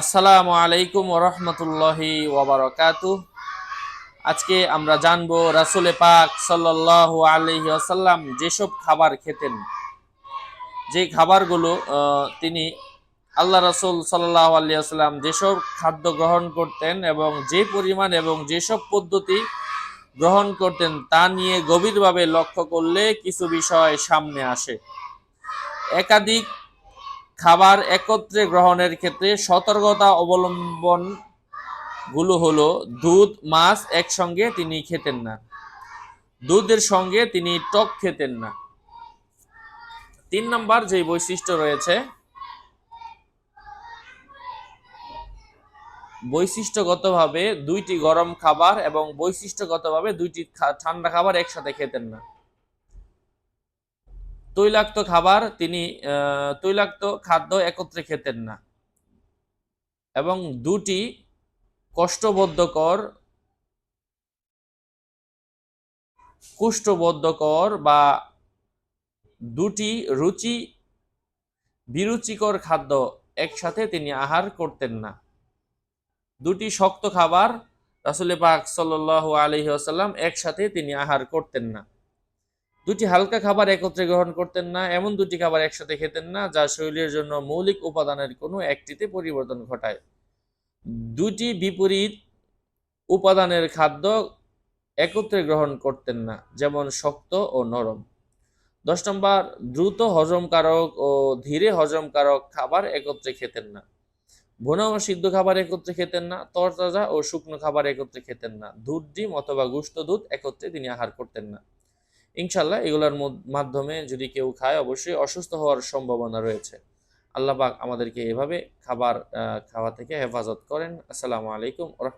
আসসালামু আলাইকুম ওরহমতুল্লাহি ওবরাকাতু আজকে আমরা জানব রাসুলে পাক সাল্লাল্লাহু আলাইহি আসাল্লাম যেসব খাবার খেতেন। যে খাবারগুলো তিনি আল্লাহ রসুল সাল্লাহ আলিয়া সাল্লাম যেসব খাদ্য গ্রহণ করতেন এবং যে পরিমাণ এবং যেসব পদ্ধতি গ্রহণ করতেন তা নিয়ে গভীরভাবে লক্ষ্য করলে কিছু বিষয় সামনে আসে। একাধিক খাবার একত্রে গ্রহণের ক্ষেত্রে সতর্কতা অবলম্বনগুলো হলো, দুধ, মাছ একসঙ্গে তিনি খেতেন না। দুধের সঙ্গে তিনি টক খেতেন না। তিন নম্বর যে বৈশিষ্ট্য রয়েছে, বৈশিষ্ট্যগতভাবে দুইটি গরম খাবার এবং বৈশিষ্ট্যগতভাবে দুইটি ঠান্ডা খাবার একসাথে খেতেন না। তৈলাক্ত খাবার তিনি তৈলাক্ত খাদ্য একত্রে খেতেন না। এবং দুটি কষ্টবদ্ধকর কুষ্ঠবদ্ধকর বা দুটি রুচি, বিরুচিকর খাদ্য একসাথে তিনি আহার করতেন না। দুটি শক্ত খাবার রাসুল পাক সাল্লাল্লাহু আলাইহি আসাল্লাম একসাথে তিনি আহার করতেন না। দুটি হালকা খাবার একত্রে গ্রহণ করতেন না, এমন দুটি খাবার একসাথে খেতেন না, যা শরীরের জন্য মৌলিক উপাদানের কোনো একটিতে পরিবর্তন ঘটায়। দুটি বিপরীত উপাদানের খাদ্য একত্রে গ্রহণ করতেন না, যেমন শক্ত ও নরম। দশ নম্বর, দ্রুত হজমকারক ও ধীরে হজমকারক খাবার একত্রে খেতেন না। ভুনা ও সিদ্ধ খাবার একত্রে খেতেন না, তরতাজা ও শুকনো খাবার একত্রে খেতেন না, দুধ, ডিম অথবা গুস্ত দুধ একত্রে তিনি আহার করতেন না। ইনশাল্লাহ এগুলোর মাধ্যমে যদি কেউ খায়, অবশ্যই অসুস্থ হওয়ার সম্ভাবনা রয়েছে। আল্লাহ পাক আমাদেরকে এভাবে খাবার খাওয়া থেকে হেফাজত করেন। আসসালামু আলাইকুম রহমতুল্লাহ।